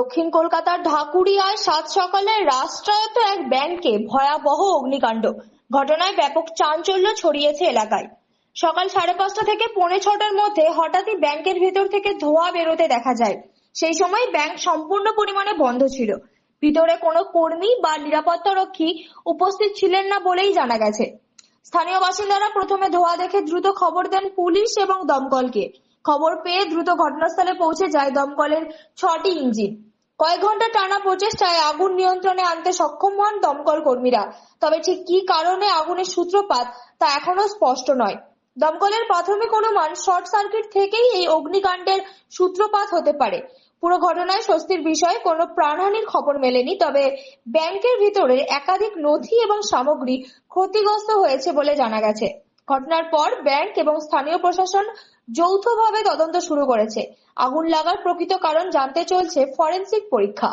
দক্ষিণ কলকাতার ঢাকুরিয়ায় সাত সকালে রাষ্ট্রায়ত্ত এক ব্যাংকে ভয়াবহ অগ্নিকাণ্ড। ঘটনায় ব্যাপক চাঞ্চল্য ছড়িয়েছে এলাকায়। সকাল সাড়ে পাঁচটা থেকে পৌনে ছটার মধ্যে হঠাৎই ব্যাংকের ভেতর থেকে ধোঁয়া বেরোতে দেখা যায়। সেই সময় ব্যাংক সম্পূর্ণ পরিমাণে বন্ধ ছিল। ভিতরে কোনো কর্মী বা নিরাপত্তারক্ষী উপস্থিত ছিলেন না বলেই জানা গেছে। স্থানীয় বাসিন্দারা প্রথমে ধোঁয়া দেখে দ্রুত খবর দেন পুলিশ এবং দমকলকে। খবর পেয়ে দ্রুত ঘটনাস্থলে পৌঁছে যায় দমকলের ছটি ইঞ্জিন। কয়েক ঘণ্টা টানা প্রচেষ্টায় আগুন নিয়ন্ত্রণে আনতে সক্ষম হন দমকল কর্মীরা। তবে ঠিক কী কারণে আগুনের সূত্রপাত তা এখনও স্পষ্ট নয়। দমকলের প্রাথমিক অনুমান শর্ট সার্কিট থেকেই এই অগ্নিকাণ্ডের সূত্রপাত হতে পারে। পুরো ঘটনায় স্বস্তির বিষয়, কোনো প্রাণহানির খবর মেলেনি, তবে ব্যাংকের ভিতরে একাধিক নথি এবং সামগ্রী ক্ষতিগ্রস্ত হয়েছে বলে জানা গেছে। ঘটনার পর ব্যাংক এবং স্থানীয় প্রশাসন যৌথভাবে তদন্ত শুরু করেছে। আগুন লাগার প্রকৃত কারণ জানতে চলছে ফরেনসিক পরীক্ষা।